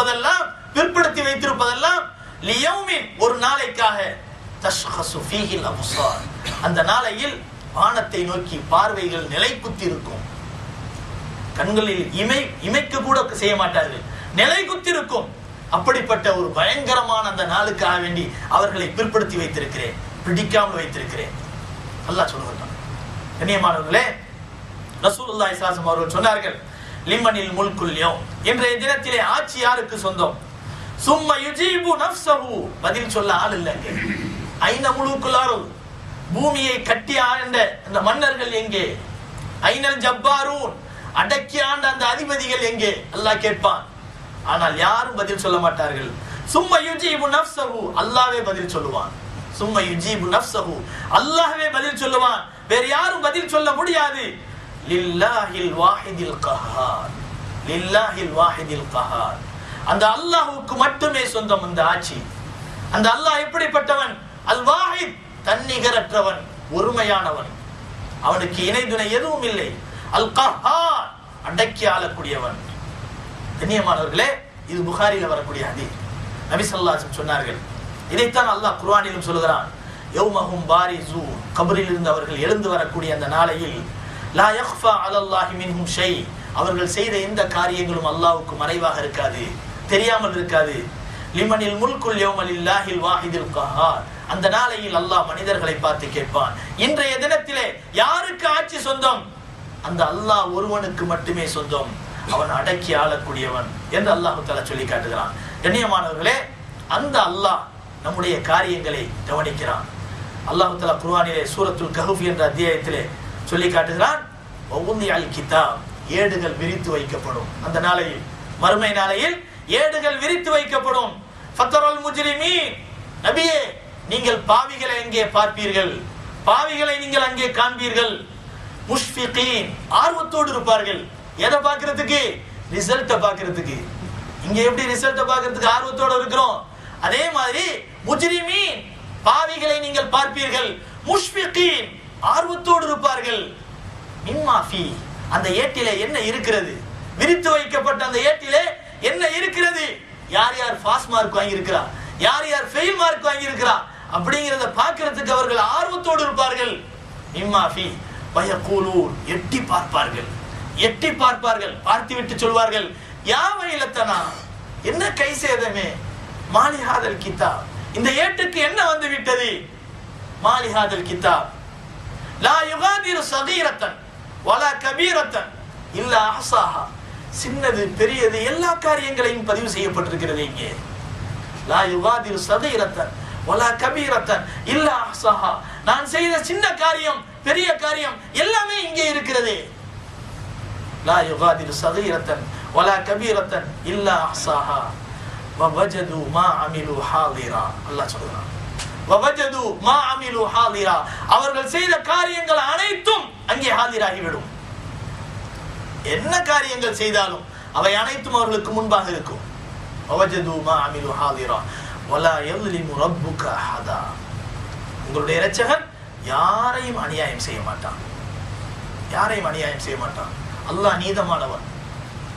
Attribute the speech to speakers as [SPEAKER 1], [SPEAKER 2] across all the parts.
[SPEAKER 1] வைத்திருப்பதெல்லாம் பிற்படுத்தி வைத்திருப்பதெல்லாம் லியௌமின் ஒரு நாளைக்காக. தஷ்ஹசு ஃபீஹில் அபுசார். அந்த நாளையில் வானத்தை நோக்கி பார்வைகள் நிலைக்குத்தி இருக்கும் கண்களில் இமை இமைக்க கூட செய்ய மாட்டார்கள். நிலை குத்திருக்கும் அப்படிப்பட்ட ஒரு பயங்கரமான அந்த நாளுக்காக வேண்டி அவர்களை பிற்படுத்தி வைத்திருக்கிறேன் பிடிக்காமல் வைத்திருக்கிறேன். நல்லா சொல்லுகிறான் கண்ணியமானவர்களே ரசூல் அல்லாஹ் இஸ்லாசம் அவர்கள் சொன்னார்கள் லிமனில் முல்குல்யோ யௌம். இன்றைய தினத்திலே ஆட்சி யாருக்கு சொந்தம்? சும்ம யுஜீபு நஃப்சஹு பதில் சொல்ல ஆள் இல்லைங்க ஐந்த முழுக்குள்ளாரும் பூமியை கட்டி ஆண்ட அந்த மன்னர்கள் எங்கே? ஐநல் ஜப்பாரூன். அடக்கி ஆண்ட அந்த அதிபதிகள் எங்கே? அல்லாஹ் கேட்பான். ஆனால் யாரும் பதில் சொல்ல மாட்டார்கள். சும்ம யுஜீபு நஃப்சஹு அல்லாஹ்வே பதில் சொல்லுவான். சும்ம யுஜீபு நஃப்சஹு அல்லாஹ்வே பதில் சொல்லுவான். வேற யாரும் பதில் சொல்ல முடியாது. லில்லாஹில் வாஹிதில் கஹார். லில்லாஹில் வாஹிதில் கஹார். அந்த அல்லாஹுக்கு மட்டுமே சொந்தம் அந்த ஆட்சி. அந்த அல்லாஹ் எப்படிப்பட்டவன்? அல் வாஹித் தன்னிகரற்றவன் ஒருமையானவன். அவனுக்கு இணை துணை எதுவும் இல்லை. அல் கஹார் அடக்கி ஆளக்கூடியவன். கண்ணியமானவர்களே இது புகாரியில் வரக்கூடிய அதி நபி சொன்னார்கள் இதைத்தான் அல்லாஹ் குர்ஆனிலும் சொல்கிறான் யௌமஹும் பாரிசு கபரில் இருந்து அவர்கள் எழுந்து வரக்கூடிய அந்த நாளையில் லா யக்ஃபா அலல்லாஹி மின்ஹும் ஷை. அவர்கள் செய்த எந்த காரியங்களும் அல்லாஹ்வுக்கு மறைவாக இருக்காது தெரியாமல் இருக்காது. லிமனில் முல்குல் யௌமலில்லாஹில் வாஹிதில் கஹார் அந்த நாளையில் அல்லாஹ் மனிதர்களை பார்த்து கேட்பான். இன்றைய தினத்திலே யாருக்கு ஆட்சி சொந்தம்? அந்த அல்லாஹ் ஒருவனுக்கு மட்டுமே சொந்தம். அவன் அடக்கி ஆளக்கூடியவன் என்று அல்லாஹு தஆலா சொல்லி காட்டுகிறான். கண்ணியமானவர்களே அந்த அல்லாஹ் நம்முடைய காரியங்களை கவனிக்கிறான். அல்லாஹு தஆலா குர்வானிலே சூரத்துல் கஹூஃப் என்ற அத்தியாயத்திலே சொல்லி காட்டுகிறான் அல் கிதாப். ஏடுகள் விரித்து வைக்கப்படும். அந்த நாளையில் மறுமை நாளையில் ஏடுகள் விரித்து வைக்கப்படும். ஃபத்தரல் முஜ்ரிமீன். நபியே நீங்கள் பாவிகளை அங்கே பார்ப்பீர்கள்? பாவிகளை நீங்கள் அங்கே காண்பீர்கள். முஷ்ஃபிகீன் ஆர்வத்தோடு இருப்பார்கள். எதை பார்க்கிறதுக்கு? ரிசல்ட்டை பார்க்கிறதுக்கு. இங்க எப்படி ரிசல்ட்டை பார்க்கிறதுக்கு ஆர்வத்தோடு இருக்கிறோம்? அதே மாதிரி முஜ்ரிமீன் பாவிகளை நீங்கள் பார்ப்பீர்கள். முஷ்ஃபிகீன் ஆர்வத்தோடு இருப்பார்கள். மின்மாஃபி அந்த ஏட்டிலே என்ன இருக்கிறது? விரித்து வைக்கப்பட்ட அந்த ஏட்டிலே என்ன இருக்கிறது? யார் யார் பாஸ் மார்க் வாங்கியிருக்கிறா? யார் யார் ஃபெயில் மார்க் வாங்கியிருக்கிறா? அப்படிங்கிறத பார்க்கறதுக்கு அவர்கள் ஆர்வத்தோடு இருப்பார்கள். மின்மாஃபி பயக்கூலூர் எட்டி பார்ப்பார்கள். எட்டி பார்ப்பார்கள். பார்த்து விட்டு சொல்வார்கள் யா வயலத்தனா என்ன கை சேதமே? மாலிஹாதல் கித்தா இந்த ஏட்டுக்கு என்ன வந்து விட்டது மாலிஹாதல் கித்தா லா யுகாதிரு சகீரத்தன் வலா கபீரத்தன் இல்ல அசாஹா சின்னது பெரியது எல்லா காரியங்களையும் பதிவு செய்யப்பட்டிருக்கிறது இங்கே. லா யுகாதிரு சகீரத்தன் வலா கபீரத்தன் இல்ல அசாஹா நான் செய்த சின்ன காரியம் பெரிய காரியம் எல்லாமே இங்கே இருக்கிறது. லா யுகாதிரு சகீரத்தன் வலா கபீரத்தன் இல்ல அசாஹா வஜது மா அமிலு ஹாதிரா அல்லாஹ் சொல்கிறான் அவர்கள் செய்த காரியங்கள் அனைத்தும் அங்கே ஹாதிராகிவிடும். என்ன காரியங்கள் செய்தாலும் அவை அனைத்தும் அவர்களுக்கு முன்பாக இருக்கும். வவஜது மா அமிலு ஹாதிரா. வலா யظ்லிமு ரப்புக ஹதா உங்களுடைய இரட்சகன் யாரையும் அநியாயம் செய்ய மாட்டான். யாரையும் அநியாயம் செய்ய மாட்டான். அல்லாஹ் நீதமானவன்.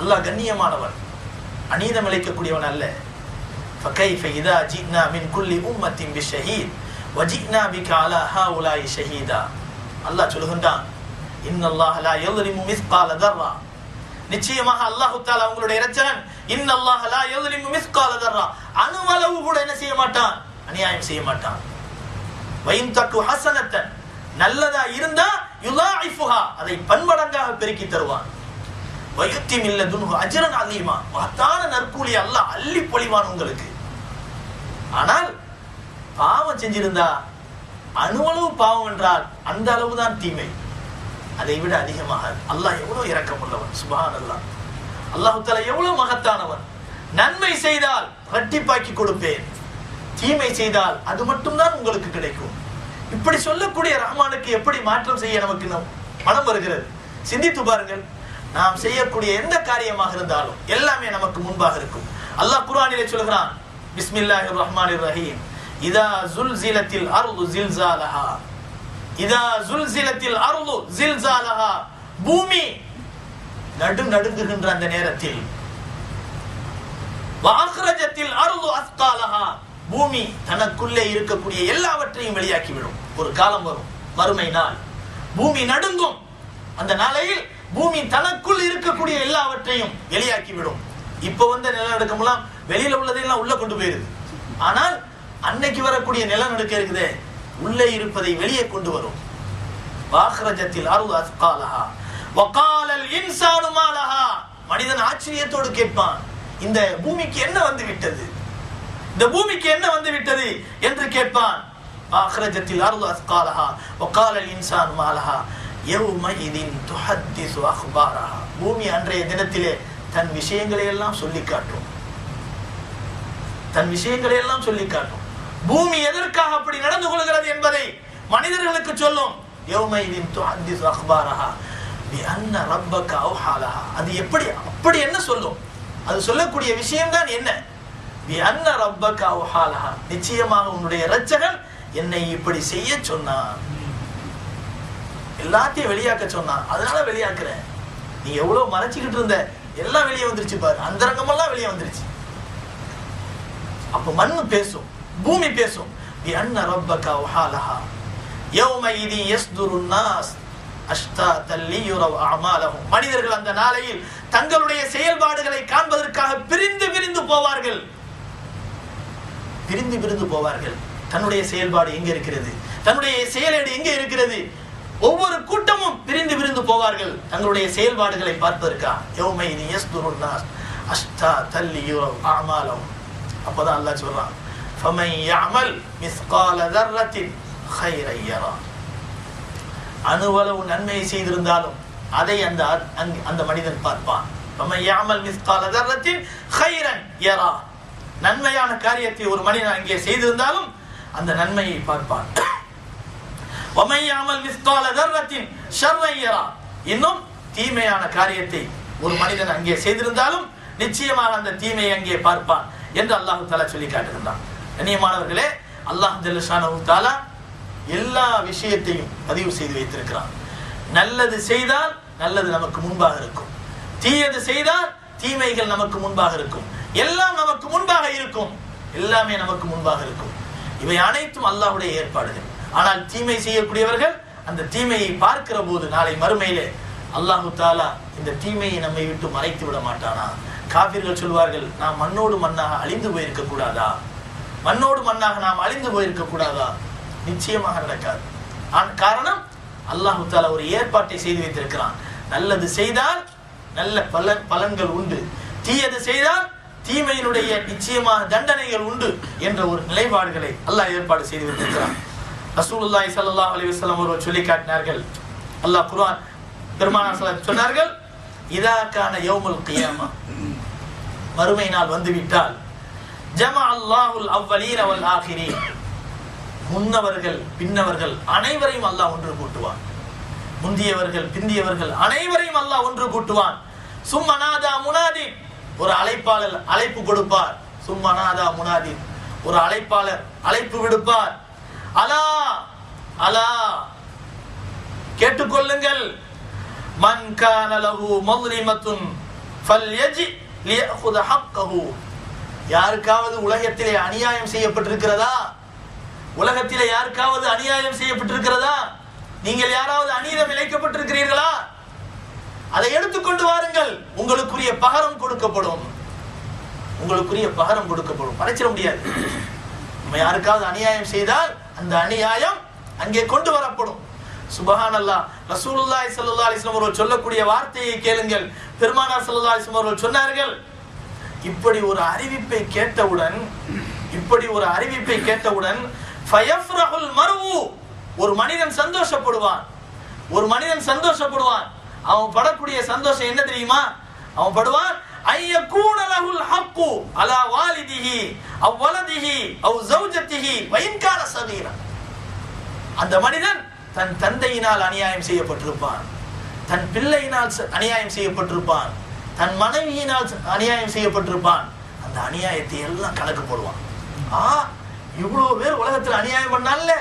[SPEAKER 1] அல்லாஹ் கண்ணியமானவன். அநீதம் இழைக்கக்கூடியவன் அல்ல. فكيف إذا جئنا من كل أمة بشهيد؟ وجئنا بك على هؤلاء شهيدا. அல்லாஹ் சொல்லுகின்றான். இன்னல்லாஹ் லா யல்ரிமு மிஸ்கால தர்ரா நிச்சயமாக அல்லாஹு தாலா உங்களுடைய இரட்சகன். இன்னல்லாஹ் லா யல்ரிமு மிஸ்கால தர்ரா அணுவளவு கூட என்ன செய்ய மாட்டான்? அநியாயம் செய்ய மாட்டான். வயின் தட்டு ஹசனத்தன் நல்லதா இருந்தா யுலாஇஃபுஹா அதை பன்மடங்காக பெருக்கி தருவான். வயுத்தி மில்ல துன்ஹு அஜரன் அலீமா மகத்தான நற்கூலி அல்லாஹ் அள்ளி பொழிவான் உங்களுக்கு. ஆனால் பாவம் செஞ்சிருந்தா அணுவளவு பாவம் என்றால் அந்த அளவுதான் தீமை. அதை விட அதிகமாக அல்லாஹ் எவ்வளவு இரக்கமுள்ளவன் சுபஹான் அல்லாஹ் அல்லாஹு தஆலா எவ்வளவு மகத்தானவன்? நன்மை செய்தால் இரட்டிப்பாக்கி கொடுப்பேன். தீமை செய்தால் அது மட்டும்தான் உங்களுக்கு கிடைக்கும். இப்படி சொல்லக்கூடிய ரஹ்மானுக்கு எப்படி மாற்றம் செய்ய நமக்கு நம் மனம் வருகிறது? சிந்தித்து பாருங்கள். நாம் செய்யக்கூடிய எந்த காரியமாக இருந்தாலும் எல்லாமே நமக்கு முன்பாக இருக்கும். அல்லாஹ் குரானிலே சொல்கிறான் பிஸ்மில்லாஹி ரஹ்மான் ரஹீம் இதா ஜுல் ஜுல்சிலத்தில் ஜில் ஜில்சாலஹா. இதா ஜுல் ஜுல்சிலத்தில் அர்து ஜில்சாலஹா. பூமி நடு நடுங்குகின்ற அந்த நேரத்தில். வாக்ரஜத்தில் அருளு அஸ்காலஹா. பூமி தனக்குள்ளே இருக்கக்கூடிய எல்லாவற்றையும் வெளியாக்கிவிடும். ஒரு காலம் வரும் மறுமை நாள். பூமி நடுங்கும். அந்த நாளையில் பூமி தனக்குள் இருக்கக்கூடிய எல்லாவற்றையும் வெளியாக்கிவிடும். இப்ப வந்த நிலநடுக்கம்லாம் வெளியில உள்ளதையெல்லாம் உள்ள கொண்டு போயிருது. ஆனால் அன்னைக்கு வரக்கூடிய நிலநடுக்கம் இருக்குதே உள்ளே இருப்பதை வெளியே கொண்டு வரும். வாக்ரஜத்தில் அருள் அஸ்காலஹா. வகாலல் இன்சானு மாலஹா. மனிதன் ஆச்சரியத்தோடு கேட்பான் இந்த பூமிக்கு என்ன வந்து விட்டது? இந்த பூமிக்கு என்ன வந்து விட்டது? என்று கேட்பான். ஆக்ரஜத்தில் அருள் அஸ்காலஹா. வகாலல் இன்சான் மாலஹா. எவ்மஹிதின் துஹத்திசு அக்பாரஹா பூமி அன்றைய தினத்திலே தன் விஷயங்களை எல்லாம் சொல்லி காட்டும். தன் விஷயங்களை எல்லாம் சொல்லி காட்டும். பூமி எதற்காக அப்படி நடந்து கொள்கிறது என்பதை மனிதர்களுக்கு சொல்லும். அது எப்படி அப்படி என்ன சொல்லும்? அது சொல்லக்கூடிய விஷயம் தான் என்ன பிஅன்ன நிச்சயமாக உன்னுடைய இரட்சகன் என்னை இப்படி செய்ய சொன்னான். எல்லாத்தையும் வெளியாக்க சொன்னான். அதனால வெளியாக்குறேன். நீ எவ்வளவு மறைச்சிக்கிட்டு இருந்த? எல்லாம் வெளியே வந்துருச்சு பாரு. அந்தரங்கமெல்லாம் வெளியே வந்துருச்சு. அப்ப மண்ணு பேசும் பூமி பேசும் بأن ربك أوحى لها يومئذ يصدر الناس أشتاتا ليروا أعمالهم மனிதர்கள் அந்த நாளையில் தங்களுடைய செயல்பாடுகளை காண்பதற்காக பிரிந்து பிரிந்து போவார்கள் பிரிந்து பிரிந்து போவார்கள் தன்னுடைய செயல்பாடு எங்க இருக்கிறது தன்னுடைய செயலேடு எங்க இருக்கிறது ஒவ்வொரு கூட்டமும் பிரிந்து பிரிந்து போவார்கள் தங்களுடைய செயல்பாடுகளை பார்ப்பதற்கா யௌமை இது யஸ்துருன் நாஸ் அஷ்டா தல்லி யுரவ் அமாலம் அப்பதான் அல்லாஹ் சொல்றான் فمن يعمل مثقال ذرة خيرا يرى அணுவளவு நன்மையை செய்திருந்தாலும் அதை அந்த அந்த- அந்த மனிதன் பார்ப்பான் فمن يعمل مثقال ذرة خيرا يرى நன்மையான காரியத்தை ஒரு மனிதன் அங்கே செய்திருந்தாலும் அந்த நன்மையை பார்ப்பான் ومن يعمل مثقال ذرة شرا يرى இன்னும் தீமையான காரியத்தை ஒரு மனிதன் அங்கே செய்திருந்தாலும் நிச்சயமாக அந்த தீமையை அங்கே பார்ப்பான் என்று அல்லாஹு தாலா சொல்லி காட்டுகின்றான் கண்ணியமானவர்களே அல்லாஹ் ஜல்லஷானஹு தாலா எல்லா விஷயத்தையும் பதிவு செய்து வைத்திருக்கிறான். நல்லது செய்தால் நல்லது நமக்கு முன்பாக இருக்கும். தீயது செய்தால் தீமைகள் நமக்கு முன்பாக இருக்கும். எல்லாம் நமக்கு முன்பாக இருக்கும். எல்லாமே நமக்கு முன்பாக இருக்கும். இவை அனைத்தும் அல்லாஹுடைய ஏற்பாடுகள். ஆனால் தீமை செய்யக்கூடியவர்கள் அந்த தீமையை பார்க்கிற போது நாளை மறுமையிலே அல்லாஹு தாலா இந்த தீமையை நம்மை விட்டு மறைத்து விட மாட்டானா? காபிர்கள் சொல்வார்கள் நாம் மண்ணோடு மண்ணாக அழிந்து போயிருக்க கூடாதா? மண்ணோடு மண்ணாக நாம் அழிந்து போயிருக்க கூடாதா? நிச்சயமாக நடக்காது. ஆன்- காரணம் அல்லாஹு தாலா ஒரு ஏற்பாட்டை செய்து வைத்திருக்கிறான். நல்லது செய்தால் நல்ல பலன் பலன்கள் உண்டு. தீயது செய்தால் தீமையினுடைய நிச்சயமாக தண்டனைகள் உண்டு என்ற ஒரு நிலைப்பாடுகளை அல்லாஹ் ஏற்பாடு செய்து வைத்திருக்கிறான். ரசூலுல்லாஹி ஸல்லல்லாஹு அலைஹி வஸல்லம் அவர்கள் சொல்லி காட்டினார்கள். அல்லாஹ் குர்ஆன் பெருமானார் சொன்னார்கள் இதா கான யௌமுல் கியாமா. மறுமை நாள் வந்துவிட்டால். ஜமா அல்லாஹுல் அவ்வலீர் அவல் ஆகிரி முன்னவர்கள் பின்னவர்கள் அனைவரையும் அல்லாஹ் ஒன்று கூட்டுவான். முந்தியவர்கள் பிந்தியவர்கள் அனைவரையும் அல்லாஹ் ஒன்று கூட்டுவான். சும்மனாதா முனாதி. ஒரு அழைப்பாளர் அழைப்பு கொடுப்பார். சும்மனாதா முனாதி. ஒரு அழைப்பாளர் அழைப்பு விடுப்பார். அலா அலா. கேட்டுக்கொள்ளுங்கள். மன் கான லஹு மதுரிமத்துன் ஃபல்யஜி யாருக்காவது உலகத்திலே அநியாயம் செய்யப்பட்டிருக்கிறதா? உலகத்திலே யாருக்காவது அநியாயம் செய்யப்பட்டிருக்கிறதா? நீங்கள் யாராவது அநீதம் இழைக்கப்பட்டிருக்கிறீர்களா? அதை எடுத்துக்கொண்டு வாருங்கள். உங்களுக்குரிய பகரம் கொடுக்கப்படும். உங்களுக்குரிய பகரம் கொடுக்கப்படும். மறைச்சிட முடியாது. நம்ம யாருக்காவது அநியாயம் செய்தால் அந்த அநியாயம் அங்கே கொண்டு வரப்படும். சுபஹான் அல்லாஹ் ரசூலுல்லாய் சல்லா அலைஹி அவர்கள் சொல்லக்கூடிய வார்த்தையை கேளுங்கள். பெருமானார் சல்லா அலைஹி அவர்கள் சொன்னார்கள் இப்படி ஒரு அறிவிப்பை கேட்டவுடன் இப்படி ஒரு அறிவிப்பை கேட்டவுடன் ஒரு மனிதன் சந்தோஷப்படுவான். ஒரு மனிதன் சந்தோஷப்படுவான். அவன் படக்கூடிய சந்தோஷம் என்ன தெரியுமா? அவன் படுவான் ஐயகூன லஹுல் ஹக்கு அலா வாலிதிஹி அவ் அவ் ஜௌஜத்திஹி வயின் கான அந்த மனிதன் தன் தந்தையினால் அநியாயம் செய்யப்பட்டிருப்பான். தன் பிள்ளையினால் அநியாயம் செய்யப்பட்டிருப்பான். தன் மனைவியினால் அநியாயம் செய்யப்பட்டிருப்பான். அந்த அநியாயத்தை எல்லாம் கணக்கு போடுவான். ஆ இவ்வளவு பேர் உலகத்துல அநியாயம் பண்ணால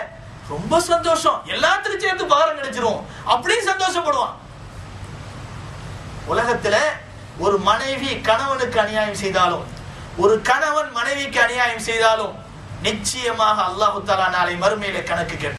[SPEAKER 1] ரொம்ப சந்தோஷம். எல்லாத்துக்கும் சேர்த்து பகரம் கிடைச்சிரும். அப்படியும் சந்தோஷப்படுவான். உலகத்துல ஒரு மனைவி கணவனுக்கு அநியாயம் செய்தாலும் ஒரு கணவன் மனைவிக்கு அநியாயம் செய்தாலும் நிச்சயமாக அல்லாஹு தாலா நாளை மறுமையில கணக்கு கேட்டு